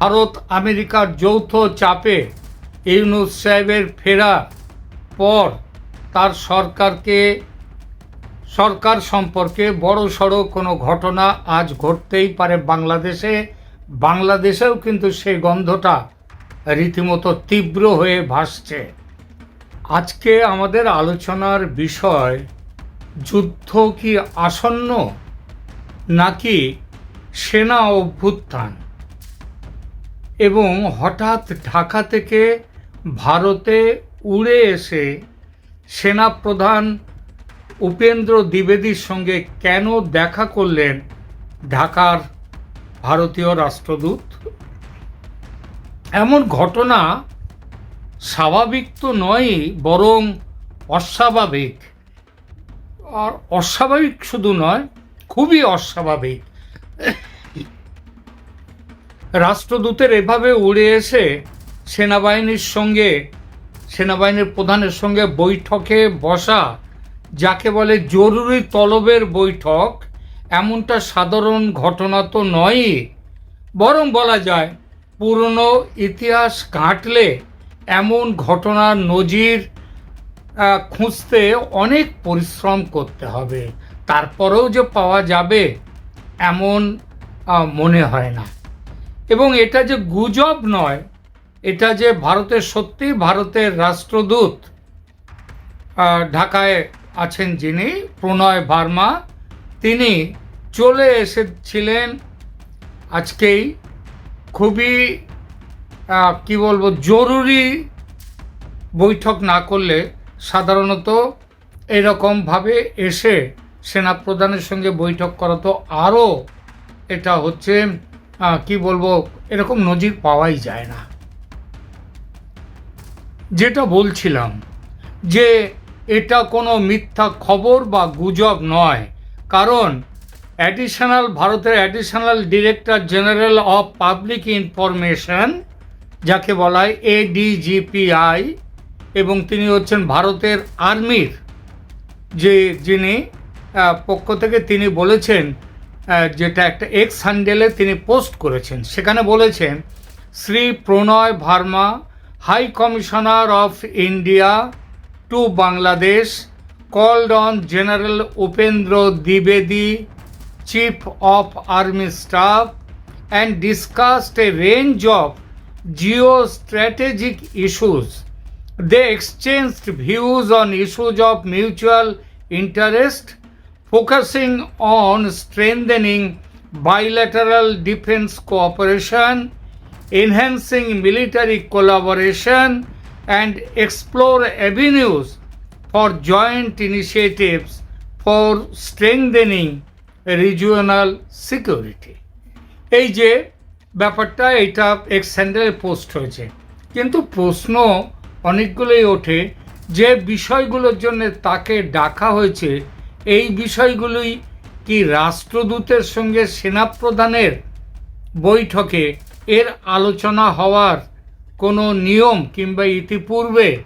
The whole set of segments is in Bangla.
ভারত আমেরিকার যৌথ চাপে ইউনুস সাহেবের ফেরা পর তার সরকারকে, সরকার সম্পর্কে বড় সড়ো কোনো ঘটনা আজ ঘটতেই পারে বাংলাদেশে। বাংলাদেশেও কিন্তু সেই গন্ধটা রীতিমতো তীব্র হয়ে ভাসছে। আজকে আমাদের আলোচনার বিষয়, যুদ্ধ কি আসন্ন নাকি সেনা অভ্যুত্থান? এবং হঠাৎ ঢাকা থেকে ভারতে উড়ে এসে সেনাপ্রধান উপেন্দ্র দ্বিবেদীর সঙ্গে কেন দেখা করলেন ঢাকার ভারতীয় রাষ্ট্রদূত? এমন ঘটনা স্বাভাবিক তো নয় বরং অস্বাভাবিক। আর অস্বাভাবিক শুধু নয়, খুবই অস্বাভাবিক। রাষ্ট্রদূতের এভাবে উড়ে এসে সেনাবাহিনীর সঙ্গে, সেনাবাহিনীর প্রধানের সঙ্গে বৈঠকে বসা, যাকে বলে জরুরি তলবের বৈঠক, এমনটা সাধারণ ঘটনা তো নয়ই। বরং বলা যায়, পুরনো ইতিহাস ঘাঁটলে এমন ঘটনার নজির খুঁজতে অনেক পরিশ্রম করতে হবে। তারপরেও যে পাওয়া যাবে, এমন মনে হয় না। এবং এটা যে গুজব নয়, এটা যে ভারতের সত্যি, ভারতের রাষ্ট্রদূত ঢাকায় আছেন যিনি, প্রণয় ভার্মা, তিনি চলে এসেছিলেন আজকেই খুবই কি বলব, জরুরি বৈঠক না করলে সাধারণত এরকমভাবে এসে সেনাপ্রধানের সঙ্গে বৈঠক করা তো আরও এটা হচ্ছে কি বলব, এরকম নজির পাওয়াই যায় না। যেটা বলছিলাম যে এটা কোনো মিথ্যা খবর বা গুজব নয়, কারণ অ্যাডিশনাল ভারতের additional director general of public information যাকে বলা হয় এডিজিপিআই এবং তিনি হচ্ছেন ভারতের আর্মির যে যিনি পক্ষ থেকে তিনি বলেছেন যেটা একটা এক্স হ্যান্ডেলে তিনি পোস্ট করেছেন সেখানে বলেছেন Shri Pranay Verma high commissioner of India to Bangladesh called on general Upendra দ্বিবেদী chief of army staff and and discussed a range of geostrategic issues. They exchanged views on issues of mutual interest, focusing on strengthening bilateral defense cooperation, enhancing military collaboration, and explore avenues for joint initiatives for strengthening regional security. এই যে ব্যাপারটা এটা এক্স স্যান্ডেলে পোস্ট হয়েছে কিন্তু প্রশ্ন অনেকগুলোই ওঠে যে বিষয়গুলোর জন্য তাকে ডাকা হয়েছে এই বিষয়গুলোই কি রাষ্ট্রদূতের সঙ্গে সেনাপ্রধানের বৈঠকে এর আলোচনা হওয়ার কোনো নিয়ম কিংবা ইতিপূর্বে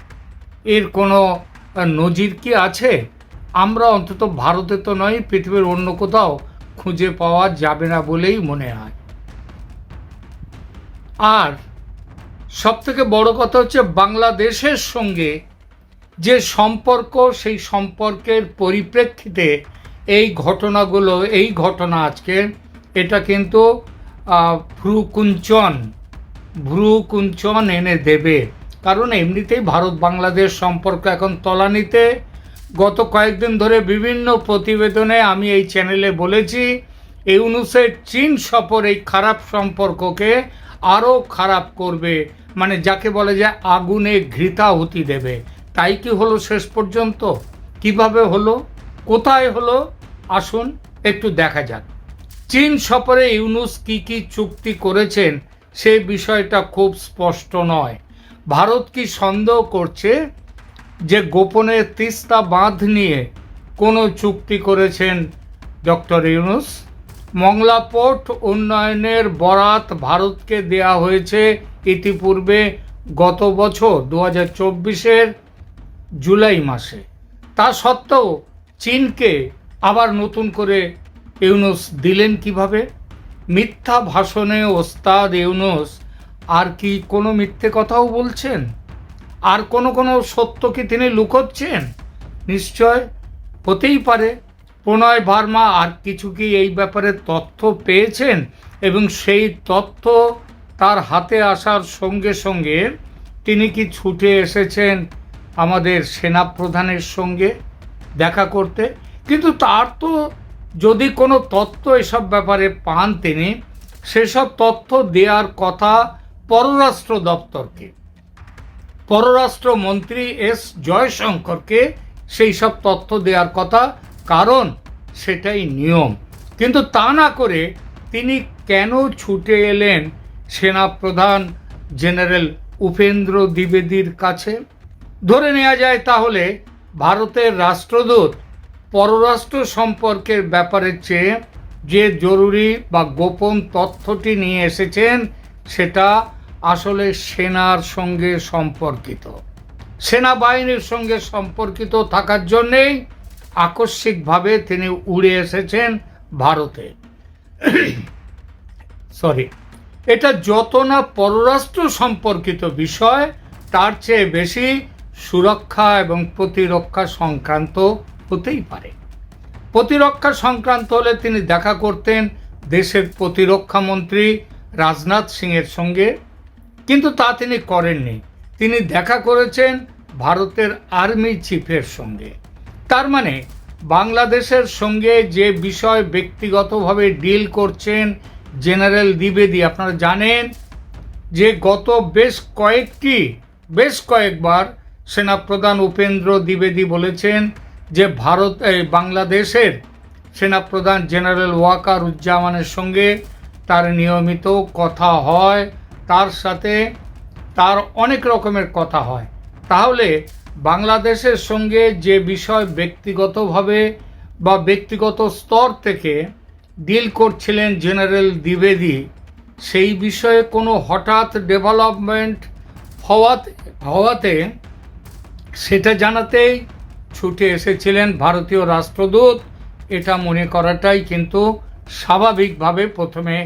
এর কোনো নজির কি আছে? আমরা অন্তত ভারতে তো নয়, পৃথিবীর অন্য কোথাও খুঁজে পাওয়া যাবে না বলেই মনে হয়। আর সব থেকে বড় কথা হচ্ছে বাংলাদেশের সঙ্গে যে সম্পর্ক, সেই সম্পর্কের পরিপ্রেক্ষিতে এই ঘটনাগুলো, এই ঘটনা আজকে, এটা কিন্তু ভ্রুকুঞ্চন ভ্রুকুঞ্চন এনে দেবে। কারণ এমনিতেই ভারত বাংলাদেশ সম্পর্ক এখন তলানিতে। গত কয়েকদিন ধরে বিভিন্ন প্রতিবেদনে আমি এই চ্যানেলে বলেছি এই ইউনুসের চীন সফর এই খারাপ সম্পর্ককে আরও খারাপ করবে মানে যাকে বলে যে আগুনে ঘৃতাহুতি দেবে। তাই কি হলো শেষ পর্যন্ত? কীভাবে হলো? কোথায় হলো? আসুন একটু দেখা যাক। চীন সফরে ইউনুস কি কি চুক্তি করেছেন সে বিষয়টা খুব স্পষ্ট নয়। ভারত কি সন্দেহ করছে যে গোপনে তিস্তা বাঁধ নিয়ে কোনো চুক্তি করেছেন ডক্টর ইউনুস? মংলা পোর্ট উন্নয়নের বরাত ভারতকে দেয়া হয়েছে ইতিপূর্বে গত বছর, দু হাজার চব্বিশের জুলাই মাসে। তা সত্ত্বেও চীনকে আবার নতুন করে ইউনুস দিলেন কীভাবে? মিথ্যা ভাষণে ওস্তাদ ইউনুস আর কি কোনো মিথ্যে কথাও বলছেন? আর কোনো কোনো সত্য কি তিনি লুকোচ্ছেন? নিশ্চয় হতেই পারে। প্রণয় ভার্মা আর কিছু কি এই ব্যাপারে তথ্য পেয়েছেন? এবং সেই তথ্য তার হাতে আসার সঙ্গে সঙ্গে তিনি কি ছুটে এসেছেন আমাদের সেনাপ্রধানের সঙ্গে দেখা করতে। কিন্তু তার তো যদি কোনো তথ্য এসব ব্যাপারে পান তিনি, সেসব তথ্য দেওয়ার কথা পররাষ্ট্র দপ্তরকে। পররাষ্ট্রমন্ত্রী এস জয়শঙ্করকে সেই সব তথ্য দেওয়ার কথা, কারণ সেটাই নিয়ম। কিন্তু তা না করে তিনি কেন ছুটে এলেন সেনাপ্রধান জেনারেল উপেন্দ্র দ্বিবেদীর কাছে? ধরে নেওয়া যায় তাহলে ভারতের রাষ্ট্রদূত পররাষ্ট্র সম্পর্কের ব্যাপারের চেয়ে যে জরুরি বা গোপন তথ্যটি নিয়ে এসেছেন সেটা আসলে সেনার সঙ্গে সম্পর্কিত। সেনাবাহিনীর সঙ্গে সম্পর্কিত থাকার জন্যেই আকস্মিকভাবে তিনি উড়ে এসেছেন ভারতে। সরি, এটা যত না পররাষ্ট্র সম্পর্কিত বিষয়, তার চেয়ে বেশি সুরক্ষা এবং প্রতিরক্ষা সংক্রান্ত হতেই পারে। প্রতিরক্ষা সংক্রান্ত হলে তিনি দেখা করতেন দেশের প্রতিরক্ষা মন্ত্রী রাজনাথ সিংয়ের সঙ্গে, কিন্তু তা তিনি করেননি। তিনি দেখা করেছেন ভারতের আর্মি চিফের সঙ্গে। তার মানে বাংলাদেশের সঙ্গে যে বিষয় ব্যক্তিগতভাবে ডিল করছেন জেনারেল দ্বিবেদী, আপনারা জানেন যে গত বেশ কয়েকটি, বেশ কয়েকবার সেনাপ্রধান উপেন্দ্র দ্বিবেদী বলেছেন যে ভারত বাংলাদেশের সেনাপ্রধান জেনারেল ওয়াকার উজ্জামানের সঙ্গে তার নিয়মিত কথা হয়, তার সাথে তার অনেক রকমের কথা হয়। তাহলে বাংলাদেশের সঙ্গে যে বিষয় ব্যক্তিগতভাবে বা ব্যক্তিগত স্তর থেকে ডিল করছিলেন জেনারেল দ্বিবেদী, সেই বিষয়ে কোনো হঠাৎ ডেভেলপমেন্ট হওয়াতে হওয়াতে সেটা জানাতেই ছুটে এসেছিলেন ভারতীয় রাষ্ট্রদূত। এটা মনে করাটাই কিন্তু স্বাভাবিকভাবে প্রথমে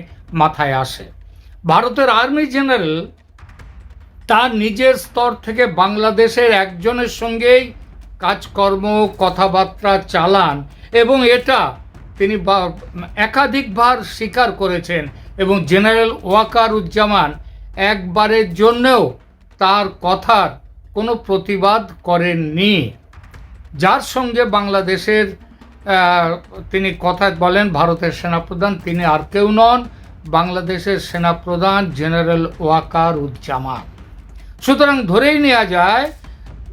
মাথায় আসে। ভারতের আর্মি জেনারেল তার নিজের স্তর থেকে বাংলাদেশের একজনের সঙ্গেই কাজকর্ম, কথাবার্তা চালান এবং এটা তিনি একাধিকবার স্বীকার করেছেন এবং জেনারেল ওয়াকার উজ্জামান একবারের জন্যও তার কথার কোনো প্রতিবাদ করেননি। যার সঙ্গে বাংলাদেশের তিনি কথা বলেন, ভারতের সেনাপ্রধান, তিনি আর কেউ নন, বাংলাদেশের সেনাপ্রধান জেনারেল ওয়াকার উজ্জামান সুতরাং ধরেই নেওয়া যায়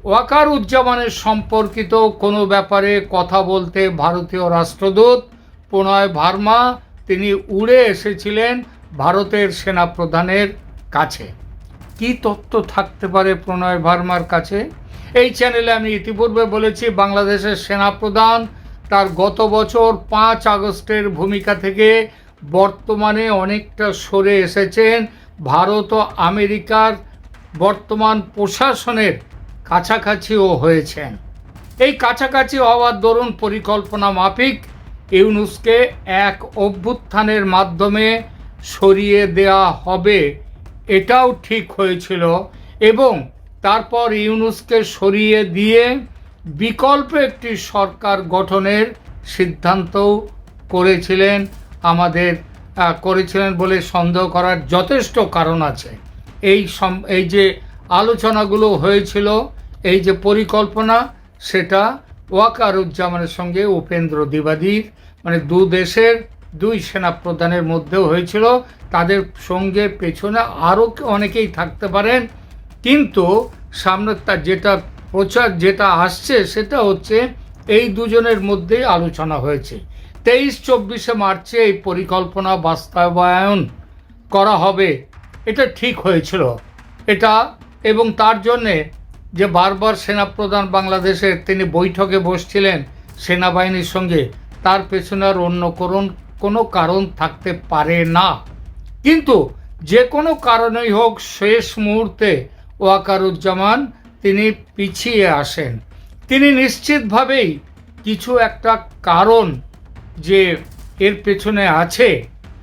ওয়াকার উজ্জামানের সম্পর্কিত কোনো ব্যাপারে কথা বলতে ভারতীয় রাষ্ট্রদূত প্রণয় ভার্মা, তিনি উড়ে এসেছিলেন ভারতের সেনাপ্রধানের কাছে। কি তথ্য থাকতে পারে প্রণয় ভার্মার কাছে? এই চ্যানেলে আমি ইতিপূর্বে বলেছি, বাংলাদেশের সেনাপ্রধান তার গত বছর পাঁচ আগস্টের ভূমিকা থেকে বর্তমানে অনেকটা সরে এসেছেন। ভারত ও আমেরিকার বর্তমান প্রশাসনের কাছাকাছিও হয়েছেন। এই কাছাকাছি হওয়ার দরুন পরিকল্পনা মাফিক ইউনুসকে এক অভ্যুত্থানের মাধ্যমে সরিয়ে দেয়া হবে। এটাও ঠিক হয়েছিল এবং তারপর ইউনুসকে সরিয়ে দিয়ে বিকল্প একটি সরকার গঠনের সিদ্ধান্তও করেছিলেন, আমাদের করেছিলেন বলে সন্দেহ করার যথেষ্ট কারণ আছে। এই সম- এই যে আলোচনাগুলো হয়েছিল, এই যে পরিকল্পনা, সেটা ওয়াকারুজ্জামানের সঙ্গে উপেন্দ্র দ্বিবাদীর মানে দু দেশের দুই সেনা প্রধানের মধ্যেও হয়েছিল। তাদের সঙ্গে পেছনে আরও অনেকেই থাকতে পারেন। কিন্তু সামনে তার যেটা প্রচার যেটা আসছে, সেটা হচ্ছে এই দুজনের মধ্যেই আলোচনা হয়েছে। তেইশ, চব্বিশে মার্চে এই পরিকল্পনা বাস্তবায়ন করা হবে। এটা ঠিক হয়েছিল। এটা এবং তার জন্যে যে বারবার সেনাপ্রধান বাংলাদেশের তিনি বৈঠকে বসছিলেন সেনাবাহিনীর সঙ্গে, তার পেছনে আর অন্য করুন কোনো কারণ থাকতে পারে না। কিন্তু যে কোনো কারণেই হোক শেষ মুহূর্তে ওয়াকারুজ্জামান তিনি পিছিয়ে আসেন। তিনি নিশ্চিতভাবেই কিছু একটা কারণ যে এর পেছনে আছে,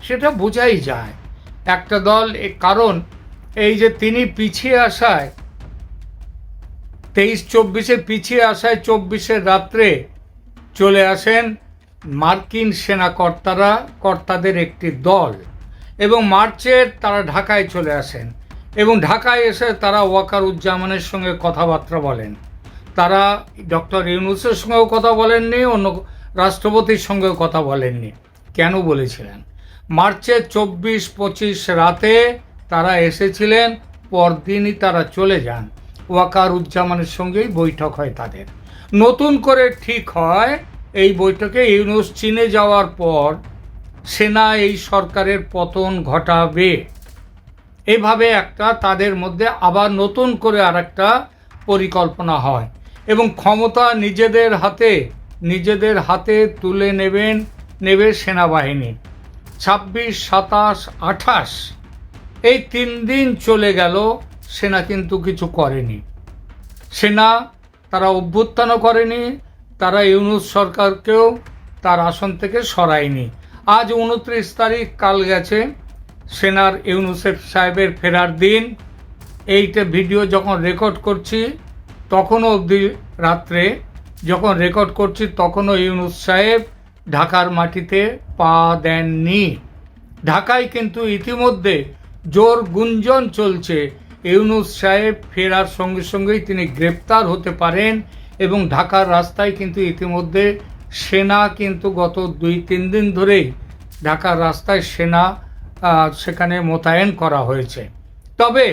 সেটা বোঝাই যায়। একটা দল এ কারণ, এই যে তিনি পিছিয়ে আসায়, তেইশ চব্বিশে পিছিয়ে আসায় চব্বিশের রাত্রে চলে আসেন মার্কিন সেনা কর্তারা কর্তাদের একটি দল এবং মার্চের তারা ঢাকায় চলে আসেন এবং ঢাকায় এসে তারা ওয়াকার উজ্জামানের সঙ্গে কথাবার্তা বলেন। তারা ডক্টর ইউনুসের সঙ্গেও কথা বলেননি, অন্য রাষ্ট্রপতির সঙ্গেও কথা বলেননি। কেন বলেছিলেন? মার্চের চব্বিশ পঁচিশ রাতে তারা এসেছিলেন, পরদিনই তারা চলে যান। ওয়াকার উজ্জামানের সঙ্গেই বৈঠক হয় তাদের। নতুন করে ঠিক হয় এই বৈঠকে ইউনুস চীনে যাওয়ার পর সেনা এই সরকারের পতন ঘটাবে। এভাবে একটা তাদের মধ্যে আবার নতুন করে আর একটা পরিকল্পনা হয় এবং ক্ষমতা নিজেদের হাতে নিজেদের হাতে তুলে নেবেন, নেবে সেনাবাহিনী। ছাব্বিশ, সাতাশ, আঠাশ, এই তিন দিন চলে গেল, সেনা কিন্তু কিছু করেনি। সেনা তারা অভ্যুত্থানও করেনি তারা ইউনুস সরকারকেও তার আসন থেকে সরায়নি। আজ উনত্রিশ তারিখ কাল গেছে সেনার ইউনুসেফ সাহেবের ফেরার দিন। এইটা ভিডিও যখন রেকর্ড করছি, তখনও অবধি রাত্রে যখন রেকর্ড করছি, তখনও ইউনুস সাহেব ঢাকার মাটিতে পা দেননি। ঢাকায় কিন্তু ইতিমধ্যে জোর গুঞ্জন চলছে। ইউনুস সাহেব ফেরার সঙ্গে সঙ্গেই তিনি গ্রেপ্তার হতে পারেন। এবং ঢাকার রাস্তায় কিন্তু ইতিমধ্যে সেনা কিন্তু গত দুই, তিন দিন ধরেই ঢাকার রাস্তায় সেনা সেখানে মোতায়েন করা হয়েছে। তবে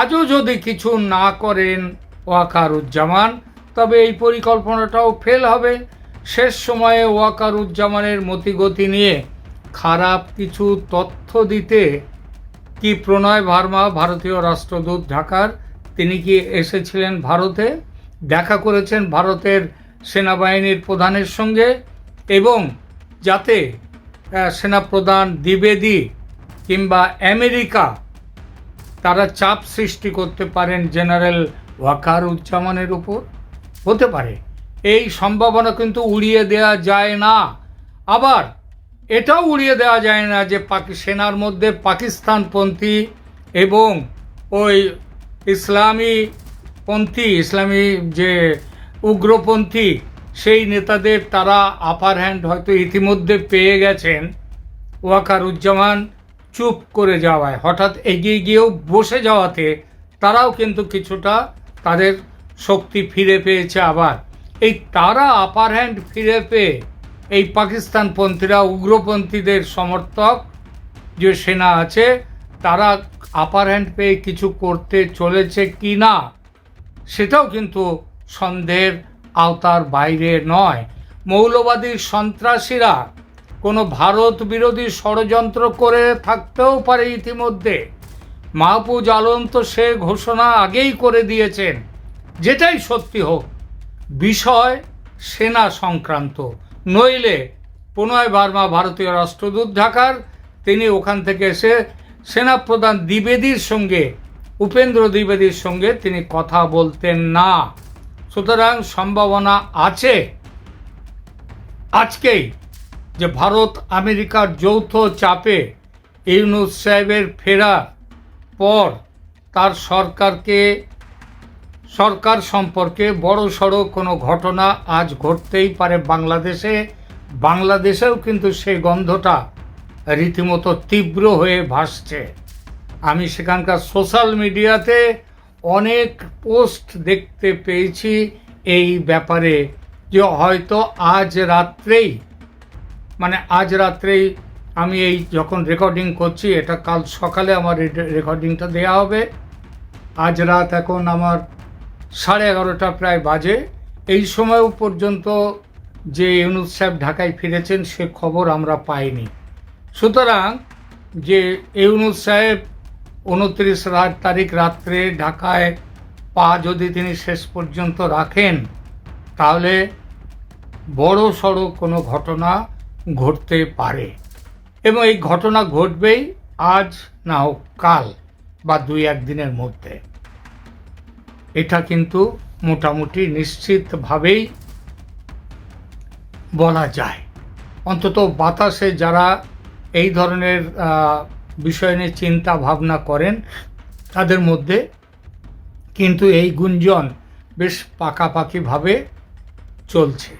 আজও যদি কিছু না করেন ওয়াকারুজ্জামান, তবে এই পরিকল্পনাটাও ফেল হবে। শেষ সময়ে ওয়াকারুজ্জামানের মতিগতি নিয়ে খারাপ কিছু তথ্য দিতে কি প্রণয় ভার্মা, ভারতীয় রাষ্ট্রদূত ঢাকার, তিনি কি এসেছিলেন ভারতে? দেখা করেছেন ভারতের সেনাবাহিনীর প্রধানের সঙ্গে এবং যাতে সেনাপ্রধান দ্বিবেদী কিংবা আমেরিকা তারা চাপ সৃষ্টি করতে পারেন জেনারেল ওয়াকার উজ্জামানের উপর। হতে পারে। এই সম্ভাবনা কিন্তু উড়িয়ে দেওয়া যায় না। আবার এটাও উড়িয়ে দেওয়া যায় না যে পাকি, সেনার মধ্যে পাকিস্তানপন্থী এবং ওই ইসলামী পন্থী ইসলামী যে উগ্রপন্থী, সেই নেতাদের তারা আপার হ্যান্ড হয়তো ইতিমধ্যে পেয়ে গেছেন। ওয়াকারুজ্জামান চুপ করে যাওয়ায়, হঠাৎ এগিয়ে গিয়েও বসে যাওয়াতে তারাও কিন্তু কিছুটা তাদের শক্তি ফিরে পেয়েছে আবার। এই তারা আপার হ্যান্ড ফিরে পেয়ে এই পাকিস্তানপন্থীরা, উগ্রপন্থীদের সমর্থক যে সেনা আছে, তারা আপার হ্যান্ড পেয়ে কিছু করতে চলেছে কি না সেটাও কিন্তু সন্দেহের আওতার বাইরে নয়। মৌলবাদী সন্ত্রাসীরা কোনো ভারত বিরোধী ষড়যন্ত্র করে থাকতেও পারে ইতিমধ্যে। মাহফুজ আলম তো সে ঘোষণা আগেই করে দিয়েছেন। যেটাই সত্যি হোক, বিষয় সেনা সংক্রান্ত। নইলে প্রণয় বার্মা ভারতীয় রাষ্ট্রদূত ঢাকার, তিনি ওখান থেকে এসে সেনাপ্রধান দ্বিবেদীর সঙ্গে উপেন্দ্র দ্বিবেদীর সঙ্গে তিনি কথা বলতেন না। সুতরাং সম্ভাবনা আছে, আজকেই, যে ভারত আমেরিকার যৌথ চাপে ইউনুস সাহেবের ফেরার পর তার সরকারকে, সরকার সম্পর্কে বড় সড়ো কোনো ঘটনা আজ ঘটতেই পারে বাংলাদেশে। বাংলাদেশেও কিন্তু সেই গন্ধটা রীতিমতো তীব্র হয়ে ভাসছে। আমি সেখানকার সোশ্যাল মিডিয়াতে অনেক পোস্ট দেখতে পেয়েছি এই ব্যাপারে যে হয়তো আজ রাত্রেই মানে আজ রাত্রেই আমি এই যখন রেকর্ডিং করছি, এটা কাল সকালে আমার রেকর্ডিংটা দেওয়া হবে। আজ রাত এখন আমার সাড়ে এগারোটা প্রায় বাজে। এই সময়ও পর্যন্ত যে ইউনুস সাহেব ঢাকায় ফিরেছেন, সে খবর আমরা পাইনি। সুতরাং যে ইউনুস সাহেব উনত্রিশ রাত তারিখ রাত্রে ঢাকায় পা যদি তিনি শেষ পর্যন্ত রাখেন, তাহলে বড় সড়ো কোনো ঘটনা ঘটতে পারে। এবং এই ঘটনা ঘটবেই আজ না হোক কাল বা দুই একদিনের মধ্যে। এটা কিন্তু মোটামুটি নিশ্চিতভাবেই বলা যায়। অন্তত বাতাসে যারা এই ধরনের বিষয় নিয়ে চিন্তা ভাবনা করেন তাদের মধ্যে কিন্তু এই গুঞ্জন বেশ পাকাপাকিভাবে চলছে।